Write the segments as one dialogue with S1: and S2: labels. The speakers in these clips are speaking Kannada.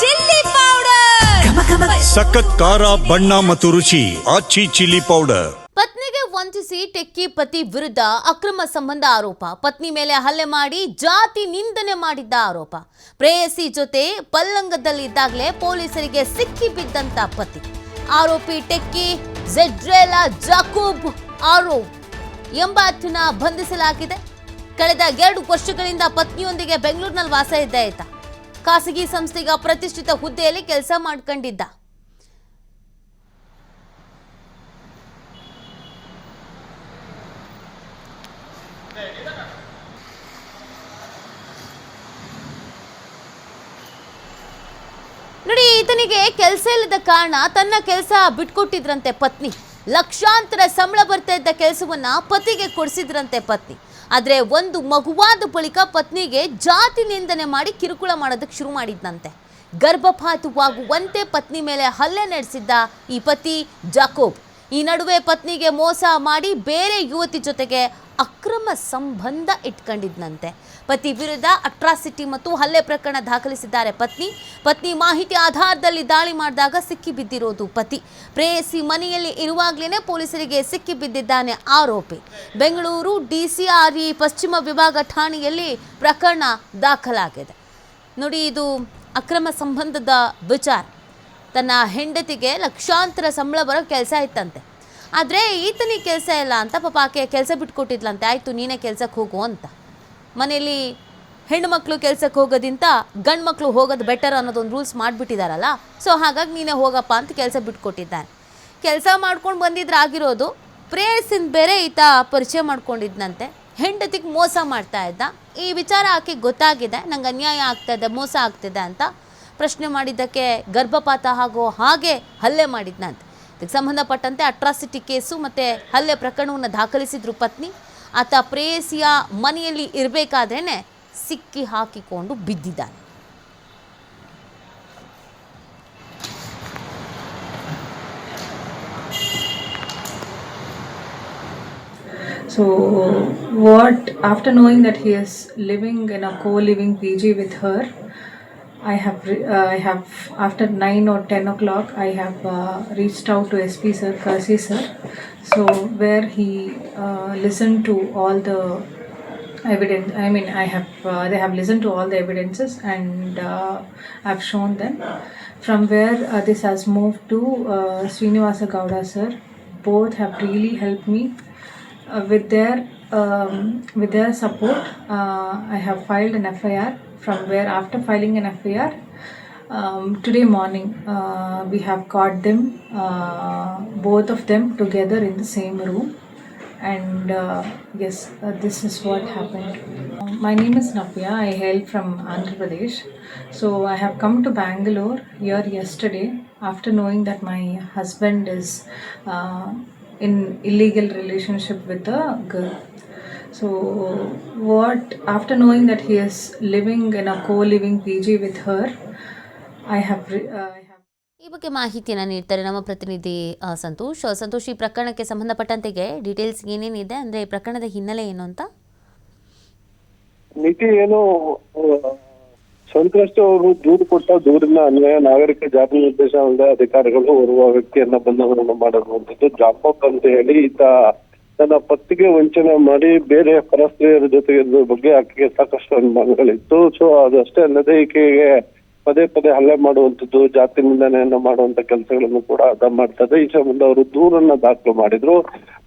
S1: Chilli powder.
S2: ಸಖತ್ ಖಾರ ಬಣ್ಣ ಮತ್ತು ರುಚಿ ಆಚಿ ಚಿಲ್ಲಿ ಪೌಡರ್.
S3: ಪತ್ನಿಗೆ ವಂಚಿಸಿ ಟೆಕ್ಕಿ ಪತಿ ವಿರುದ್ಧ ಅಕ್ರಮ ಸಂಬಂಧ ಆರೋಪ. ಪತ್ನಿ ಮೇಲೆ ಹಲ್ಲೆ ಮಾಡಿ ಜಾತಿ ನಿಂದನೆ ಮಾಡಿದ್ದ ಆರೋಪ. ಪ್ರೇಯಸಿ ಜೊತೆ ಪಲ್ಲಂಗದಲ್ಲಿದ್ದಾಗಲೇ ಪೊಲೀಸರಿಗೆ ಸಿಕ್ಕಿ ಬಿದ್ದಂತ ಪತಿ. ಆರೋಪಿ ಟೆಕ್ಕಿ ಜೆಡ್ರೆಲಾ ಜಾಕೂಬ್ ಆರೋ ಎಂಬಾತನ ಬಂಧಿಸಲಾಗಿದೆ. ಕಳೆದ ಎರಡು ವರ್ಷಗಳಿಂದ ಪತ್ನಿಯೊಂದಿಗೆ ಬೆಂಗಳೂರಿನಲ್ಲಿ ವಾಸ ಇದ್ದ ಈತ. ಖಾಸಗಿ ಸಂಸ್ಥೆಗ ಪ್ರತಿಷ್ಠಿತ ಹುದ್ದೆಯಲ್ಲಿ ಕೆಲಸ ಮಾಡ್ಕೊಂಡಿದ್ದ. ನೋಡಿ, ಈತನಿಗೆ ಕೆಲಸ ಇಲ್ಲದ ಕಾರಣ ತನ್ನ ಕೆಲಸ ಬಿಟ್ಕೊಟ್ಟಿದ್ರಂತೆ ಪತ್ನಿ. ಲಕ್ಷಾಂತರ ಸಂಬಳ ಬರ್ತಾ ಇದ್ದ ಕೆಲಸವನ್ನ ಪತಿಗೆ ಕೊಡಿಸಿದ್ರಂತೆ ಪತ್ನಿ. ಆದ್ರೆ ಒಂದು ಮಗುವಾದ ಬಳಿಕ ಪತ್ನಿಗೆ ಜಾತಿ ನಿಂದನೆ ಮಾಡಿ ಕಿರುಕುಳ ಮಾಡೋದಕ್ಕೆ ಶುರು ಮಾಡಿದ್ನಂತೆ. ಗರ್ಭಪಾತವಾಗುವಂತೆ ಪತ್ನಿ ಮೇಲೆ ಹಲ್ಲೆ ನಡೆಸಿದ್ದ ಈ ಪತಿ ಜಾಕೋಬ್. ಈ ನಡುವೆ ಪತ್ನಿಗೆ ಮೋಸ ಮಾಡಿ ಬೇರೆ ಯುವತಿ ಜೊತೆಗೆ ಅಕ್ರಮ ಸಂಬಂಧ ಇಟ್ಕೊಂಡಿದ್ನಂತೆ. ಪತಿ ವಿರುದ್ಧ ಅಟ್ರಾಸಿಟಿ ಮತ್ತು ಹಲ್ಲೆ ಪ್ರಕರಣ ದಾಖಲಿಸಿದ್ದಾರೆ ಪತ್ನಿ. ಪತ್ನಿ ಮಾಹಿತಿ ಆಧಾರದಲ್ಲಿ ದಾಳಿ ಮಾಡಿದಾಗ ಸಿಕ್ಕಿ ಬಿದ್ದಿರೋದು ಪತಿ. ಪ್ರೇಯಸಿ ಮನೆಯಲ್ಲಿ ಇರುವಾಗಲೇ ಪೊಲೀಸರಿಗೆ ಸಿಕ್ಕಿ ಬಿದ್ದಿದ್ದಾನೆ ಆರೋಪಿ. ಬೆಂಗಳೂರು ಡಿಸಿಆರ್ಇ ಪಶ್ಚಿಮ ವಿಭಾಗ ಠಾಣೆಯಲ್ಲಿ ಪ್ರಕರಣ ದಾಖಲಾಗಿದೆ. ನೋಡಿ, ಇದು ಅಕ್ರಮ ಸಂಬಂಧದ ವಿಚಾರ. ತನ್ನ ಹೆಂಡತಿಗೆ ಲಕ್ಷಾಂತರ ಸಂಬಳ ಬರೋ ಕೆಲಸ ಇತ್ತಂತೆ. ಆದರೆ ಈತನಿಗೆ ಕೆಲಸ ಇಲ್ಲ ಅಂತ ಪಾಪ ಆಕೆ ಕೆಲಸ ಬಿಟ್ಕೊಟ್ಟಿದ್ಲಂತೆ. ಆಯಿತು, ನೀನೇ ಕೆಲಸಕ್ಕೆ ಹೋಗು ಅಂತ. ಮನೆಯಲ್ಲಿ ಹೆಣ್ಣು ಕೆಲಸಕ್ಕೆ ಹೋಗೋದಿಂತ ಗಂಡು ಮಕ್ಕಳು ಹೋಗೋದು ಬೆಟರ್ ಅನ್ನೋದೊಂದು ರೂಲ್ಸ್ ಮಾಡಿಬಿಟ್ಟಿದಾರಲ್ಲ. ಸೊ ಹಾಗಾಗಿ ನೀನೇ ಹೋಗಪ್ಪ ಅಂತ ಕೆಲಸ ಬಿಟ್ಕೊಟ್ಟಿದ್ದಾನೆ. ಕೆಲಸ ಮಾಡ್ಕೊಂಡು ಬಂದಿದ್ರೆ ಆಗಿರೋದು, ಪ್ರೇಯಸಿಂದ ಬೇರೆ ಈತ ಪರಿಚಯ ಮಾಡ್ಕೊಂಡಿದ್ನಂತೆ. ಹೆಂಡತಿಗೆ ಮೋಸ ಮಾಡ್ತಾ ಇದ್ದ. ಈ ವಿಚಾರ ಆಕೆಗೆ ಗೊತ್ತಾಗಿದೆ. ನಂಗೆ ಅನ್ಯಾಯ ಆಗ್ತಾ ಇದೆ, ಮೋಸ ಆಗ್ತಿದೆ ಅಂತ. ಪ್ರಶ್ನೆ ಮಾಡಿದ್ದಕ್ಕೆ ಗರ್ಭಪಾತ ಹಾಗೂ ಹಾಗೆ ಹಲ್ಲೆ ಮಾಡಿದ್ನಂತೆ ಇದಕ್ಕೆ ಸಂಬಂಧಪಟ್ಟಂತೆ ಅಟ್ರಾಸಿಟಿ ಕೇಸು ಮತ್ತು ಹಲ್ಲೆ ಪ್ರಕರಣವನ್ನು ದಾಖಲಿಸಿದ್ರು ಪತ್ನಿ. ಆತ ಪ್ರೇಯಸಿಯ ಮನೆಯಲ್ಲಿ ಇರಬೇಕಾದ್ರೇ ಸಿಕ್ಕಿ ಹಾಕಿಕೊಂಡು ಬಿದ್ದಿದ್ದಾನೆ.
S4: So, what after knowing that he is living in a co-living PG with her, I have uh, I have after nine or ten o'clock I have uh, reached out to SP sir, Kasi sir, so where he uh, listened to all the evidence. I mean, I have uh, they have listened to all the evidences and uh, I've shown them. From where uh, this has moved to uh, Srinivasa Gowda sir, both have really helped me uh, with their um, with their support uh, i have filed an fir from where after filing an fir um, today morning uh, we have caught them uh, both of them together in the same room and uh, yes uh, this is what happened my name is Navya. I hail from Andhra Pradesh. So I have come to Bangalore here yesterday after knowing that my husband is uh, in illegal relationship with a girl. So what after knowing that he is living in a co-living PG with her, I have re- uh, I have
S3: ಈ ಬಗ್ಗೆ ಮಾಹಿತಿಯನ್ನು ನೀಡ್ತಾರೆ ನಮ್ಮ ಪ್ರತಿನಿಧಿ ಆ, ಸಂತೋಷ್ ಆ, ಸಂತೋಷ್ ಈ ಪ್ರಕರಣಕ್ಕೆ ಸಂಬಂಧಪಟ್ಟಂತೆಗೆ ಡೀಟೇಲ್ಸ್ ಏನೇನಿದೆ ಅಂದರೆ ಪ್ರಕರಣದ ಹಿನ್ನೆಲೆ ಏನು ಅಂತ
S5: ಮಿತಿ ಏನು ಆ, ಸಂತ್ರಸ್ತ ಅವರು ದೂರು ಕೊಟ್ಟ ದೂರಿನ ಅನ್ವಯ ನಾಗರಿಕ ಜಾತಿ ನಿರ್ದೇಶನದ ಅಧಿಕಾರಿಗಳು ಓರ್ವ ವ್ಯಕ್ತಿಯನ್ನ ಬಂಧನವನ್ನು ಮಾಡಿರುವಂತದ್ದು ಜಾಪಕ್ ಅಂತ ಹೇಳಿ ಈತ ತನ್ನ ಪತ್ತಿಗೆ ವಂಚನೆ ಮಾಡಿ ಬೇರೆ ಪರಸ್ತ್ರೀಯರ ಜೊತೆಗೆ ಬಗ್ಗೆ ಆಕೆಗೆ ಸಾಕಷ್ಟು ಅನುಮಾನಗಳಿತ್ತು. ಸೊ ಅದಷ್ಟೇ ಅಲ್ಲದೆ ಈಕೆಗೆ ಪದೇ ಪದೇ ಹಲ್ಲೆ ಮಾಡುವಂತದ್ದು ಜಾತಿ ನಿಂದನೆಯನ್ನ ಮಾಡುವಂತ ಕೆಲಸಗಳನ್ನು ಕೂಡ ಅದ ಮಾಡ್ತದೆ. ಈ ಸಂಬಂಧ ಅವರು ದೂರನ್ನ ದಾಖಲು ಮಾಡಿದ್ರು.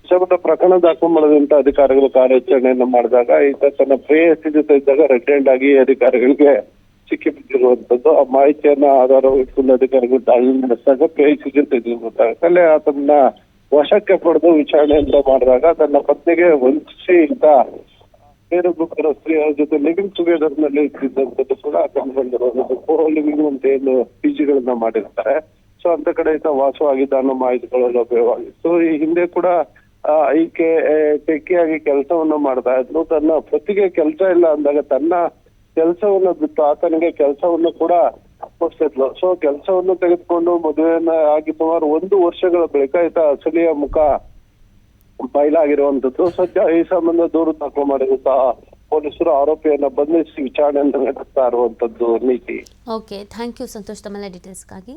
S5: ಈ ಸಂಬಂಧ ಪ್ರಕರಣ ದಾಖಲು ಮಾಡಿದಂತ ಅಧಿಕಾರಿಗಳು ಕಾರ್ಯಾಚರಣೆಯನ್ನ ಮಾಡಿದಾಗ ಈತ ತನ್ನ ಪ್ರೇಯಸಿ ಜೊತೆ ಇದ್ದಾಗ ರೆಡ್ ಆಗಿ ಅಧಿಕಾರಿಗಳಿಗೆ ಸಿಕ್ಕಿ ಬಿದ್ದಿರುವಂತದ್ದು ಆ ಮಾಹಿತಿಯನ್ನ ಆಧಾರವಿಟ್ಕೊಂಡು ಅಧಿಕಾರಿಗಳು ದಾಳಿ ನಡೆಸಿದಾಗ ಪ್ರೇಯಸಿ ಜೊತೆ ಇದ್ದು ಗೊತ್ತಾಗುತ್ತೆ ಅಲ್ಲೇ ಆತನ ವಶಕ್ಕೆ ಪಡೆದು ವಿಚಾರಣೆಯಿಂದ ಮಾಡಿದಾಗ ತನ್ನ ಪತ್ನಿಗೆ ವಂಚಿಸಿ ಈತ ಬೇರೊಬ್ಬರ ಸ್ತ್ರೀಯರ ಜೊತೆ ಲಿವಿಂಗ್ ಟುಗೆದರ್ನಲ್ಲಿ ಇದ್ದಿದ್ದಂಥದ್ದು ಕೂಡ ಕಂಡು ಬಂದಿರುವಂತದ್ದು ಕೋ ಲಿವಿಂಗ್ ಅಂತ ಏನು ಪಿ ಜಿಗಳನ್ನ ಮಾಡಿರ್ತಾರೆ. ಸೊ ಅಂತ ಕಡೆ ಈತ ವಾಸವಾಗಿದ್ದ ಅನ್ನೋ ಮಾಹಿತಿಗಳು ಲಭ್ಯವಾಗಿತ್ತು ಈ ಹಿಂದೆ ಕೂಡ ಈಕೆ ಟೆಕ್ಕಿಯಾಗಿ ಕೆಲಸವನ್ನು ಮಾಡ್ತಾ ಇದ್ರು ತನ್ನ ಪತಿಗೆ ಕೆಲಸ ಇಲ್ಲ ಅಂದಾಗ ತನ್ನ ಕೆಲಸವನ್ನ ಬಿಟ್ಟು ಆತನಿಗೆ ಕೆಲಸವನ್ನು ಕೂಡ ಕೊಡ್ಸಿದ್ಲು ಸೊ ಕೆಲಸವನ್ನು ತೆಗೆದುಕೊಂಡು ಮದುವೆಯನ್ನ ಆಗಿ ಸುಮಾರು ಒಂದು ವರ್ಷಗಳ ಬಳಿಕ ಈತ ಅಸಲಿಯ ಮುಖ ಬಯಲಾಗಿರುವಂತದ್ದು ಸದ್ಯ ಈ ಸಂಬಂಧ ದೂರು ದಾಖಲು ಮಾಡಿರುವಂತಹ ಪೊಲೀಸರು ಆರೋಪಿಯನ್ನ ಬಂಧಿಸಿ ವಿಚಾರಣೆಯನ್ನು ನಡೆಸ್ತಾ ಇರುವಂತದ್ದು ನೀತಿ.
S3: Okay thank you Santosh. ತಮ್ಮೆಲ್ಲ ಡೀಟೇಲ್ಸ್ಗಾಗಿ